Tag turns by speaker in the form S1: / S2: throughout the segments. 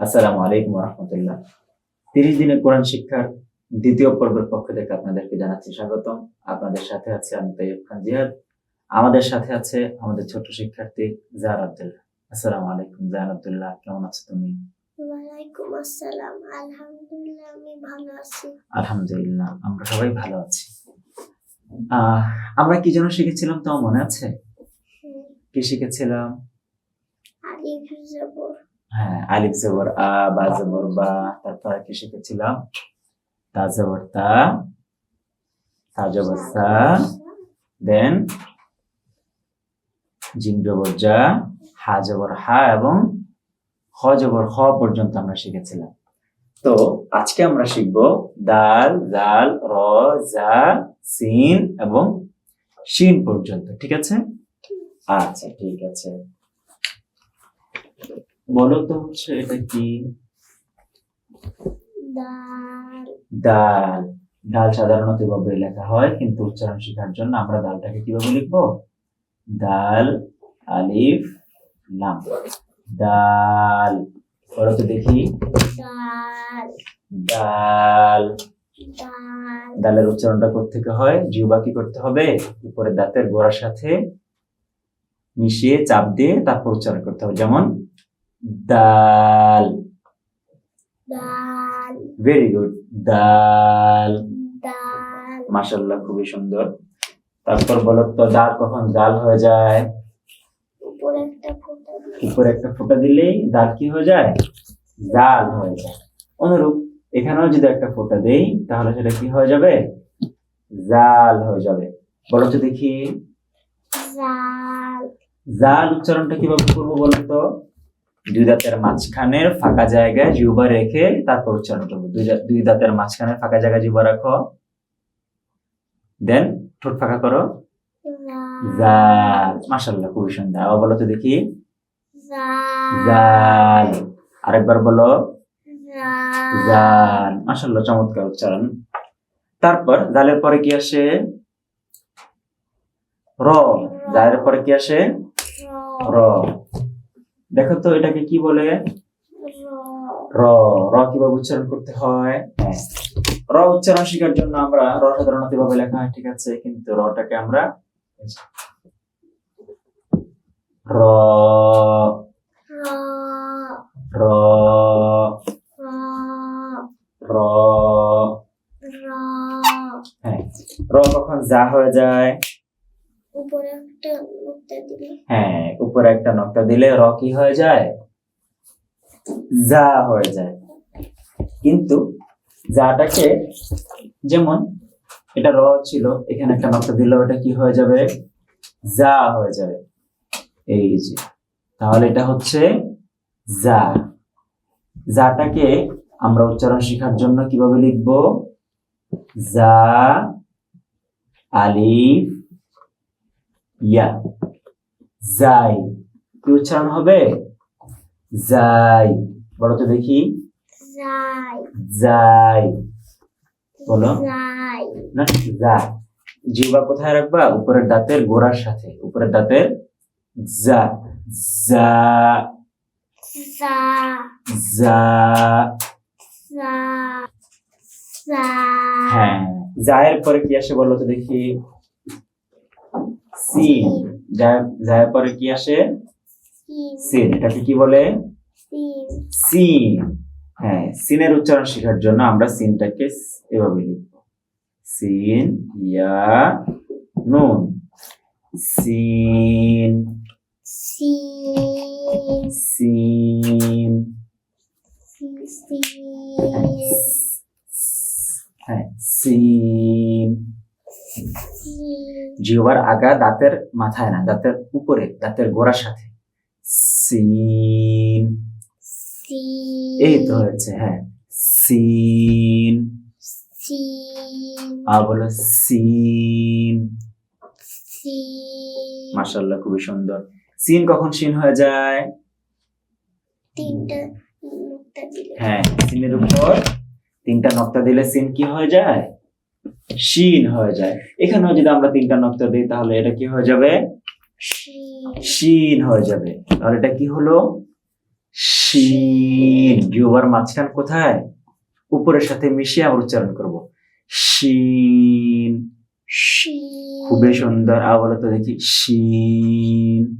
S1: আসসালামু আলাইকুম রহমতুল্লাহ তিরিশ দিনের কোরআন শিক্ষার দ্বিতীয় পর্বের পক্ষ থেকে আপনাদেরকে জানাচ্ছি স্বাগতম। আপনাদের সাথে আছে আমি তৈয়ব খান জিহাদ আমাদের সাথে আছে আমাদের ছোট শিক্ষার্থী জাহার আব্দুল্লাহ। আসসালামু আলাইকুম জাহার আব্দুল্লাহ কেমন আছো তুমি?
S2: ওয়ালাইকুম আসসালাম আলহামদুলিল্লাহ আমি ভালো আছি।
S1: আলহামদুলিল্লাহ আমরা সবাই ভালো আছি। আহ আমরা কি যেন শিখেছিলাম তোমার মনে আছে? কি শিখেছিলাম?
S2: আলিফ জবর
S1: হ্যাঁ আলিফ জবর আ বা জবর বা তারপর কি শিখেছিলাম? তা জবর তা তা জবর সা দেন জিম জবর যা হা জবর হা এবং খ জবর খ পর্যন্ত আমরা শিখেছিলাম। তো আজকে আমরা শিখব দাল জাল র জা সিন এবং শিন পর্যন্ত ঠিক আছে? আচ্ছা ঠিক আছে। বলো তো হচ্ছে এটা কি? ডাল। ডাল। সাধারণত এভাবে লেখা হয় কিন্তু উচ্চারণ শেখার জন্য আমরা ডালটাকে কীভাবে লিখব? ডাল আলিফ লাম। ডাল। বলো তো দেখি।
S2: ডাল।
S1: ডাল।
S2: ডাল।
S1: ডালের উচ্চারণটা থেকে হয়? জিহ্বা কি করতে হবে? উপরে দাঁতের গোড়ার সাথে মিশিয়ে চাপ দিয়ে তারপর উচ্চারণ করতে হবে। যেমন ডাল
S2: ডাল
S1: ভেরি গুড ডাল
S2: ডাল
S1: মাশাল্লাহ খুবই সুন্দর। তারপর বলো তো ডাল কখন ডাল হয়ে যায়?
S2: উপরে একটা ফোঁটা
S1: উপরে একটা ফোঁটা দিলেই ডাল কি হয়ে যায়? জাল হয়ে যায়। অনুরূপ এখানেও যদি একটা ফোঁটা দেই তাহলে সেটা কি হয়ে যাবে? জাল হয়ে যাবে। বলো তো দেখি।
S2: জাল।
S1: জাল উচ্চারণটা কীভাবে করব বলো তো? দুই দাঁতের মাঝখানের ফাঁকা জায়গায় জিহ্বা রেখে তারপর উচ্চারণ করব দুই দাঁতের মাঝখানে ফাঁকা জায়গায় জিহ্বা রাখো। দেন ঠোঁট ফাঁকা করো। জাল। মাশাল্লাহ খুবই সুন্দর। আবার বলো তো দেখি।
S2: জাল।
S1: আরেকবার বলো।
S2: জাল।
S1: মাশাল্লাহ চমৎকার উচ্চারণ। তারপর জালের পরে কি আসে? র। জালের পরে কি আসে? র। দেখো তো এটাকে কি বলে? র। র। কীভাবে উচ্চারণ করতে হয়? হ্যাঁ। র উচ্চারণ শেখার জন্য আমরা র সাধারণত এভাবে লেখা হয় ঠিক আছে? কিন্তু রটাকে আমরা র। র। র। হ্যাঁ। র কখন যা হয়ে যায়
S2: উপরে একটা নুক্তা দিলে
S1: হ্যাঁ উপরে একটা নকটা দিলে র কি হয়ে যায়, যা হয়ে যায়। কিন্তু যাটাকে যেমন এটা র ছিল, এখানে একটা নকটা দিলে ওটা কি হয়ে যাবে? যা হয়ে যাবে। এই যে, তাহলে এটা হচ্ছে যা। যাটাকে আমরা উচ্চারণ শেখার জন্য কীভাবে লিখব? যা, আলিফ, ইয়া। যাই। কি উচ্চারণ হবে? যাই। বলো তো দেখি।
S2: যাই।
S1: বলো। না যা জিহ্বা কোথায় রাখবা? উপরের দাঁতের গোড়ার সাথে। উপরের দাঁতের যা। যা।
S2: যা।
S1: যা।
S2: যা।
S1: হ্যাঁ। জায়ের পরে কি আসে বলো তো দেখি। সিন। জায়ের পরে কি আসে?
S2: সিন।
S1: এটাকে কি বলে?
S2: সিন।
S1: হ্যাঁ সিনের উচ্চারণ শেখার জন্য আমরা সিনটাকে এভাবে লিখব। সিন ইয়া নুন। সিন।
S2: সিন।
S1: সিন।
S2: সিন।
S1: হ্যাঁ সিন। জিহ্বার আগা দাঁতের মাথায় না দাঁতের উপরে দাঁতের গোড়ার সাথে। সিন। এই তো হয়েছে হ্যাঁ। সিন। আর বলো সিন।
S2: সিন।
S1: মাশাল্লাহ খুবই সুন্দর। সিন কখন সিন হয়ে যায়?
S2: তিনটা
S1: হ্যাঁ সিনের উপর তিনটা নক্তা দিলে সিন কি হয়ে যায়? শিন হয়ে যায়। এখানেও যদি আমরা তিনটা নক্তা দিই তাহলে এটা কি হয়ে যাবে?
S2: শিন
S1: হয়ে যাবে। তাহলে এটা কি হলো? শিন। জিহ্বার মাঝখান কোথায়? উপরের সাথে মিশিয়ে আমরা উচ্চারণ করব। শিন। খুবই সুন্দর। আবার তো দেখি। শিন।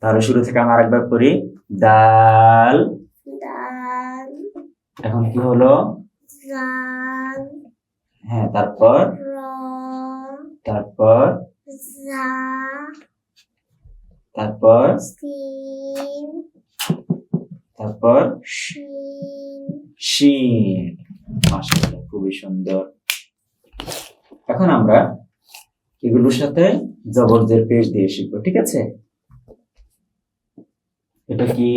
S1: তাহলে শুরু থেকে আমরা আরেকবার করি। ডাল
S2: দাল।
S1: এখন কি হলো? হ্যাঁ তারপর? তারপর? তারপর? তারপর?
S2: শিন
S1: খুবই সুন্দর। এখন আমরা এগুলোর সাথে জবরদের পেশ দিয়ে শিখব ঠিক আছে? এটা কি?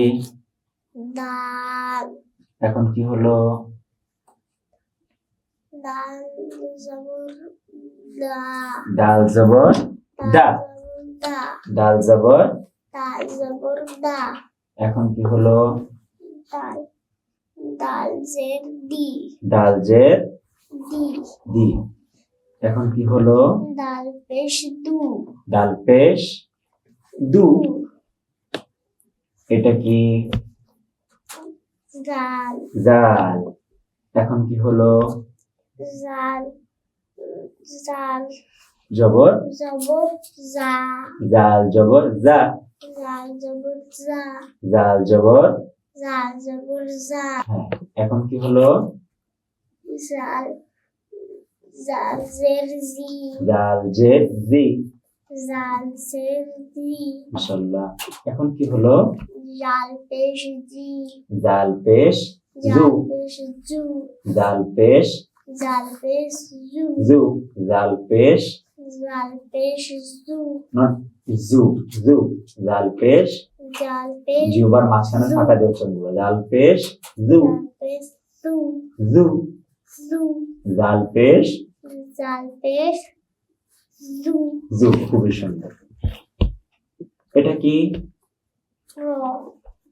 S1: এখন কি হলো? ডাল জবর দা। ডাল জবর
S2: দাল জবর দা।
S1: এখন কি হলো?
S2: দাল জের দি।
S1: ডাল জের
S2: দি।
S1: দি। এখন কি হলো?
S2: দাল পেশ দু।
S1: ডাল পেশ দু। এটা কি?
S2: জাল।
S1: জাল। এখন কি হলো?
S2: জাল জাল
S1: জবর
S2: জবর জা
S1: জাল জবর জা।
S2: জাল জবর জা
S1: জাল জবর।
S2: জাল জবর জা।
S1: হ্যাঁ এখন কি হলো?
S2: জাল জাল জের জি।
S1: জাল জের জি।
S2: জাল জের জি।
S1: মাশাআল্লাহ। এখন কি হলো?
S2: জাল পেশ জি।
S1: জাল পেশ জু।
S2: জাল পেশ জু।
S1: জাল পেশ
S2: জাল পেশ জু।
S1: জু জাল পেশ
S2: জাল পেশ জু।
S1: নট জু জু জাল পেশ
S2: জাল পেশ
S1: জিহ্বার মাঝখানে। ফাঁকা দিয়ে উচ্চারণ করবে। পেশ জু।
S2: জাল জু।
S1: জু।
S2: জু।
S1: জাল পেশ
S2: জু।
S1: জু খুবই সুন্দর। এটা কি?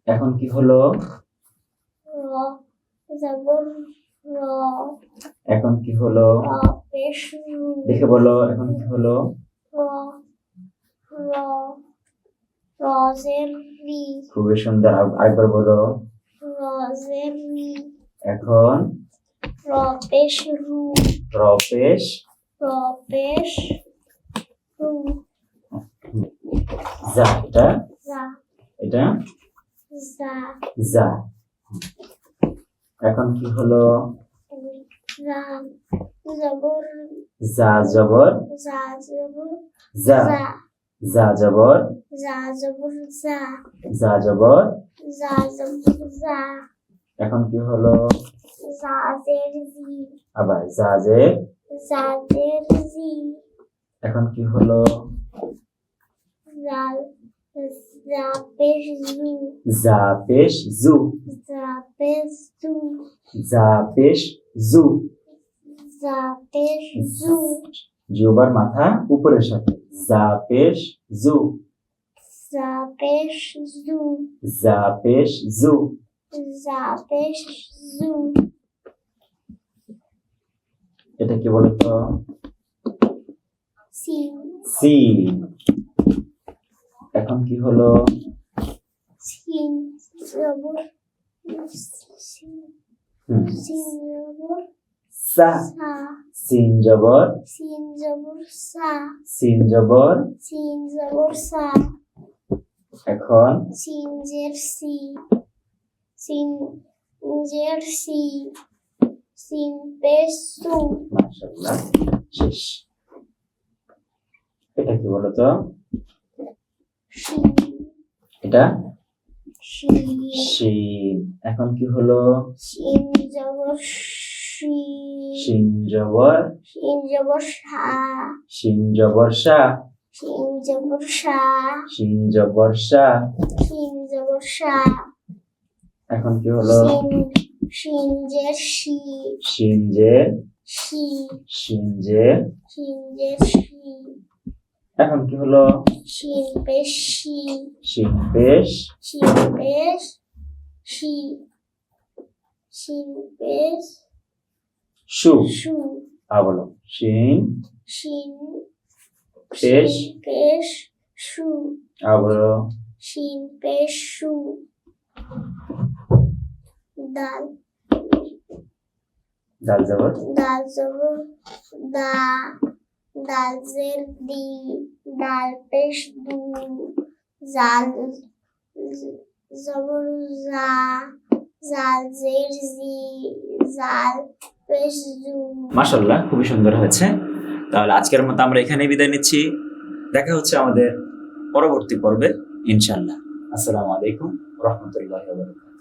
S1: এখন কি হলো?
S2: র।
S1: এখন কি হলো?
S2: পেশ
S1: দেখে বলো এখন কি হলো? খুবই সুন্দর আর- আরেকবার বলো। এখন?
S2: র পেশ রু
S1: র পেশ
S2: র পেশ রু
S1: যা এটা?
S2: জা
S1: এটা?
S2: জা
S1: যা। এখন কি হলো? যা জবর যা। যা। জবর যা। জবর এখন কি হলো? আবার যা যে
S2: জা। জের
S1: এখন কি হলো?
S2: জা জা পেশ জু
S1: যা পেশ জু
S2: জা পেশ জু
S1: যা পেশ জু
S2: জা পেশ জু
S1: জিওবার মাথা উপরের সাথে। যা পেশ জু
S2: জা পেশ জু
S1: যা পেশ জু
S2: জা পেশ জু
S1: এটা কি বলতো?
S2: সিন
S1: সিন এখন কি হলো? সা।
S2: সা।
S1: সিন জবর।
S2: সিন জবর সা।
S1: সিন জবর।
S2: সিন জবর সা।
S1: এখন?
S2: সিন জের সি। সিন জের সি। সিন সু।
S1: মাশাআল্লাহ শেষ। এটা কি বলতো? এটা
S2: শিন
S1: এখন কি হলো?
S2: শিন জবর
S1: শিন জবর
S2: শিন জবর সা।
S1: শিন জবর সা।
S2: শিন জবর সা।
S1: শিন জবর সা।
S2: শিন জবর সা।
S1: এখন কি হলো?
S2: শিন জের শি।
S1: শিন যে
S2: শি।
S1: শিন যে
S2: শিন জের শি।
S1: এখন কি হলো?
S2: শি
S1: বলো। শিন
S2: শিন
S1: পেশ
S2: পেশ শু।
S1: আ বলো।
S2: শিন পেশ শু। দাল
S1: দাল জবর
S2: দাল জবর দা দাল জের দি দাল পেশ দু জাল জি জাল পেশ জু
S1: মাশাল্লাহ খুবই সুন্দর হয়েছে। তাহলে আজকের মতো আমরা এখানে বিদায় নিচ্ছি। দেখা হচ্ছে আমাদের পরবর্তী পর্বে ইনশাল্লাহ আসসালামু আলাইকুম রহমতুল্লাহ